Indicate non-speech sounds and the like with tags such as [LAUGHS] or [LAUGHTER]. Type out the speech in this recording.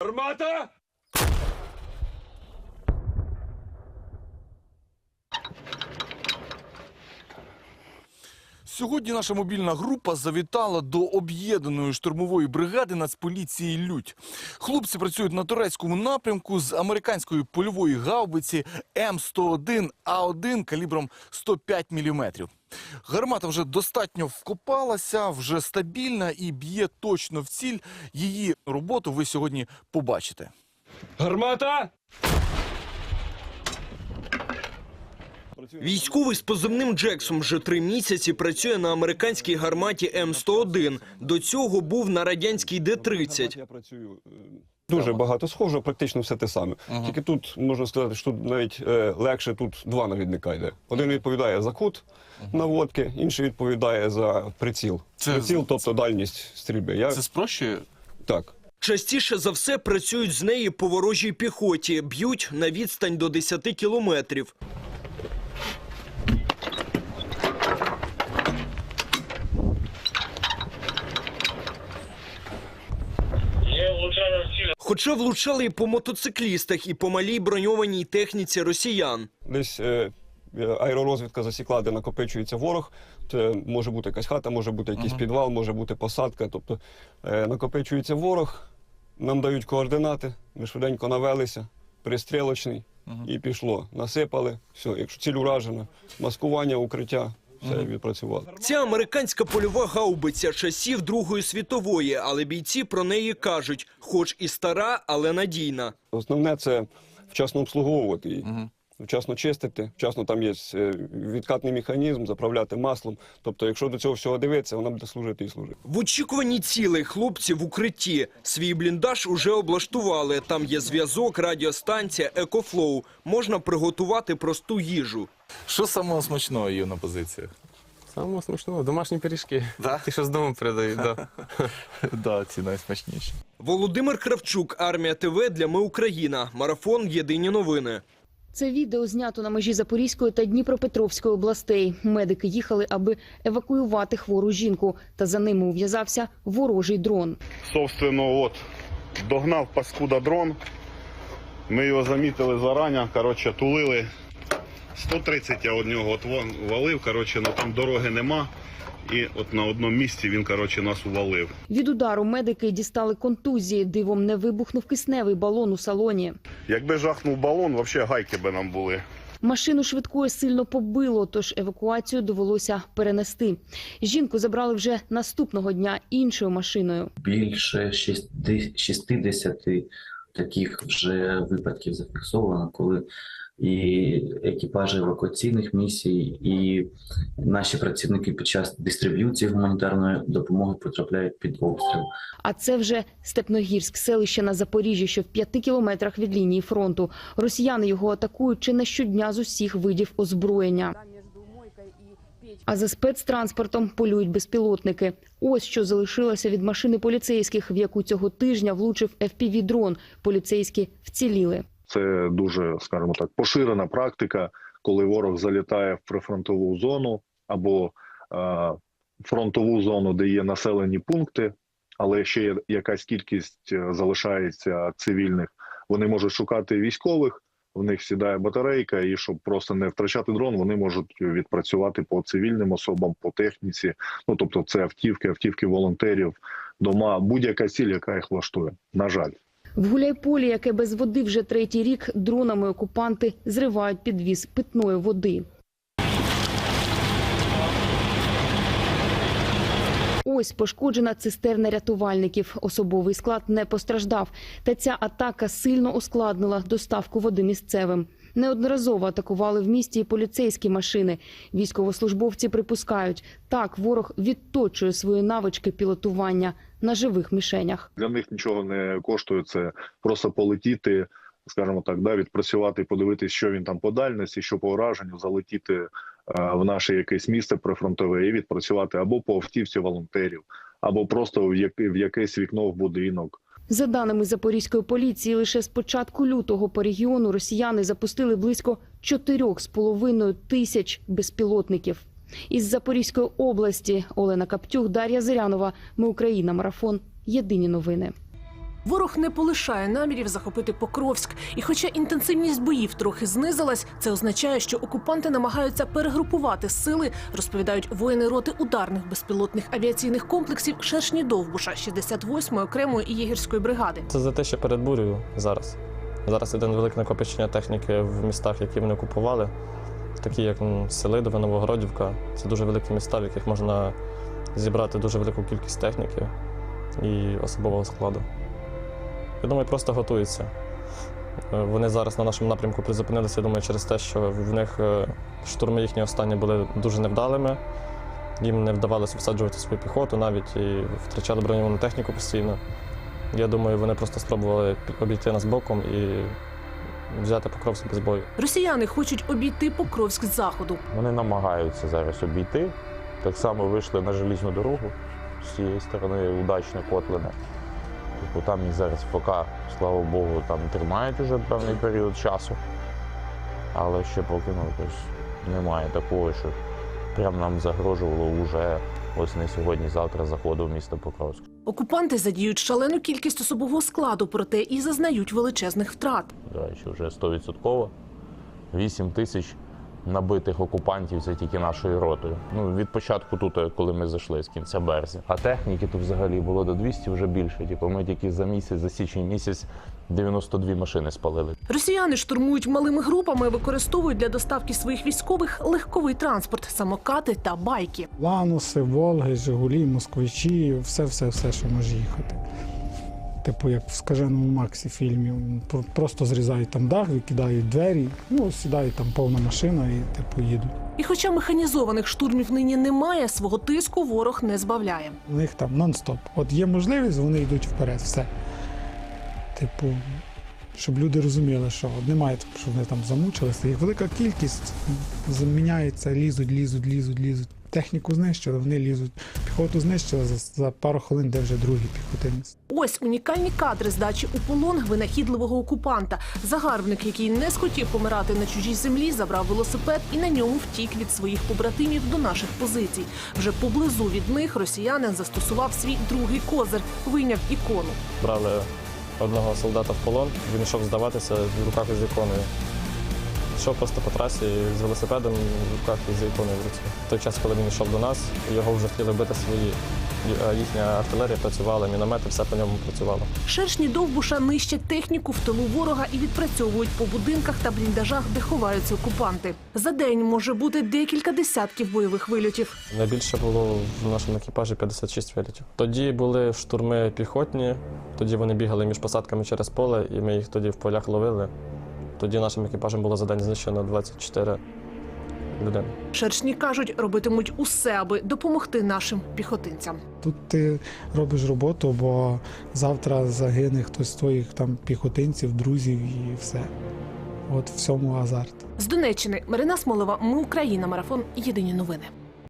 Гармата! Сьогодні наша мобільна група завітала до об'єднаної штурмової бригади Нацполіції Людь. Хлопці працюють на турецькому напрямку з американської польової гаубиці М101 А1 калібром 105 мм. Гармата вже достатньо вкопалася, вже стабільна і б'є точно в ціль. Її роботу ви сьогодні побачите. Гармата! Військовий з позивним Джексом вже три місяці працює на американській гарматі М101. До цього був на радянській Д-30. Я працюю е, дуже багато схоже, практично все те саме. Тільки тут можна сказати, що тут навіть е, легше тут два навідника йде. Один відповідає за кут наводки, інший відповідає за приціл. Це- Приціл, тобто дальність стрільби. Я Це спрощує? так. Частіше за все працюють з неї по ворожій піхоті, б'ють на відстань до 10 кілометрів. Хоча влучали і по мотоциклістах, і по малій броньованій техніці росіян. Десь е, аеророзвідка засікла, де накопичується ворог. Це може бути якась хата, може бути якийсь підвал, може бути посадка. Тобто е, накопичується ворог, нам дають координати, ми швиденько навелися, пристрілочний, і пішло. Насипали, все, якщо ціль уражена, маскування, укриття, все відпрацювало. Ця американська польова гаубиця часів Другої світової, але бійці про неї кажуть, хоч і стара, але надійна. Основне це вчасно обслуговувати її. Вчасно чистити, вчасно там є е, відкатний механізм, заправляти маслом. Тобто, якщо до цього всього дивитися, вона буде служити і служити. В очікуванні цілей хлопці в укритті. Свій бліндаж уже облаштували. Там є зв'язок, радіостанція, екофлоу. Можна приготувати просту їжу. Що самого смачного є на позиціях? Самого смачного домашні пиріжки. Да? Ті, що з дому передають, да. [LAUGHS] Да, ці найсмачніші. Володимир Кравчук, Армія ТВ для Ми Україна. Марафон. Єдині новини. Це відео знято на межі Запорізької та Дніпропетровської областей. Медики їхали, аби евакуювати хвору жінку, та за ними ув'язався ворожий дрон. Собственно, от догнав паскуда дрон. Ми його замітили зарані. Коротше, тулили 130 я од нього от вон валив. Коротше, ну там дороги нема. І от на одному місці він коротше, нас увалив. Від удару медики дістали контузії. Дивом не вибухнув кисневий балон у салоні. Якби жахнув балон, взагалі гайки би нам були. Машину швидкої сильно побило, тож евакуацію довелося перенести. Жінку забрали вже наступного дня іншою машиною. більше 60 60 таких вже випадків зафіксовано, коли і екіпажі евакуаційних місій, і наші працівники під час дистриб'юції гуманітарної допомоги потрапляють під обстріл. А це вже Степногірськ, селище на Запоріжжі, що в п'яти кілометрах від лінії фронту. Росіяни його атакують чи не щодня з усіх видів озброєння. А за спецтранспортом полюють безпілотники. Ось що залишилося від машини поліцейських, в яку цього тижня влучив FPV-дрон. Поліцейські вціліли. Це дуже, скажімо так, поширена практика, коли ворог залітає в прифронтову зону або е, фронтову зону, де є населені пункти, але ще є якась кількість е, залишається цивільних. Вони можуть шукати військових. В них сідає батарейка, і щоб просто не втрачати дрон, вони можуть відпрацювати по цивільним особам, по техніці. Ну тобто, це автівки, автівки волонтерів, дома, будь-яка ціль, яка їх влаштує. На жаль. В Гуляйполі, яке без води вже третій рік, дронами окупанти зривають підвіз питної води. Ось пошкоджена цистерна рятувальників. Особовий склад не постраждав. Та ця атака сильно ускладнила доставку води місцевим. Неодноразово атакували в місті і поліцейські машини. Військовослужбовці припускають, так ворог відточує свої навички пілотування на живих мішенях. Для них нічого не коштує. Це просто полетіти, скажімо так, да, відпрацювати, подивитись, що він там по дальності, що по ураженню, залетіти е, в наше якесь місце прифронтове і відпрацювати або по автівці волонтерів, або просто в якесь вікно в будинок. За даними запорізької поліції, лише з початку лютого по регіону росіяни запустили близько 4,5 тисяч безпілотників. Із Запорізької області Олена Каптюх, Дар'я Зирянова. Ми Україна. Марафон. Єдині новини. Ворог не полишає намірів захопити Покровськ. І хоча інтенсивність боїв трохи знизилась, це означає, що окупанти намагаються перегрупувати сили, розповідають воїни роти ударних безпілотних авіаційних комплексів Шершні Довбуша 68-ї окремої і єгерської бригади. Це за те, що перед бурею зараз. Зараз іде велике накопичення техніки в містах, які вони окупували, такі як м, Селидове, Новогородівка. Це дуже великі міста, в яких можна зібрати дуже велику кількість техніки і особового складу. Я думаю, просто готуються. Е, Вони зараз на нашому напрямку призупинилися, я думаю, через те, що в них е, штурми їхні останні були дуже невдалими. Їм не вдавалося всаджувати свою піхоту навіть і втрачали броньовану техніку постійно. Я думаю, вони просто спробували обійти нас боком і взяти Покровськ без бою. Росіяни хочуть обійти Покровськ з заходу. Вони намагаються зараз обійти. Так само вийшли на желізну дорогу з цієї сторони удачно Котлине. Типу там їх зараз ФК, слава Богу, там тримають уже певний період часу. Але ще поки ну, немає такого, що прям нам загрожувало вже ось не сьогодні-завтра заходу в місто Покровськ. Окупанти задіють шалену кількість особового складу, проте і зазнають величезних втрат. До речі, вже 100%. 8 тисяч набитих окупантів це тільки нашою ротою. Ну, від початку тут, коли ми зайшли з кінця березня. А техніки тут взагалі було до 200 вже більше. Типу, ми тільки за місяць, за січень місяць 92 машини спалили. Росіяни штурмують малими групами, використовують для доставки своїх військових легковий транспорт, самокати та байки. Лануси, Волги, Жигулі, Москвичі, все, все, все, що може їхати. Типу, як в скаженому Максі фільмі. Просто зрізають там дах, викидають двері, ну, сідають там повна машина і типу їдуть. І хоча механізованих штурмів нині немає, свого тиску ворог не збавляє. У них там нон-стоп. От є можливість, вони йдуть вперед. Все. Типу, щоб люди розуміли, що немає, щоб вони там замучилися. Їх велика кількість заміняється, лізуть, лізуть, лізуть, лізуть. Техніку знищили, вони лізуть. Піхоту знищили за, за пару хвилин, де вже другий піхотинець. Ось унікальні кадри здачі у полон винахідливого окупанта. Загарбник, який не схотів помирати на чужій землі, забрав велосипед і на ньому втік від своїх побратимів до наших позицій. Вже поблизу від них росіянин застосував свій другий козир, вийняв ікону. Брали одного солдата в полон, він йшов здаватися в руках із іконою. Йшов просто по трасі з велосипедом в руках і з іконою в руці. В той час, коли він йшов до нас, його вже хотіли бити свої. Їхня артилерія працювала, міномети, все по ньому працювало. Шершні довбуша нищать техніку в тилу ворога і відпрацьовують по будинках та бліндажах, де ховаються окупанти. За день може бути декілька десятків бойових вильотів. Найбільше було в нашому екіпажі 56 вилітів. Тоді були штурми піхотні, тоді вони бігали між посадками через поле, і ми їх тоді в полях ловили. Тоді нашим екіпажем було за день знищено 24 людини. Шершні кажуть, робитимуть усе, аби допомогти нашим піхотинцям. Тут ти робиш роботу, бо завтра загине хтось з твоїх там піхотинців, друзів і все. От в цьому азарт. З Донеччини Марина Смолова. Ми Україна. Марафон. Єдині новини.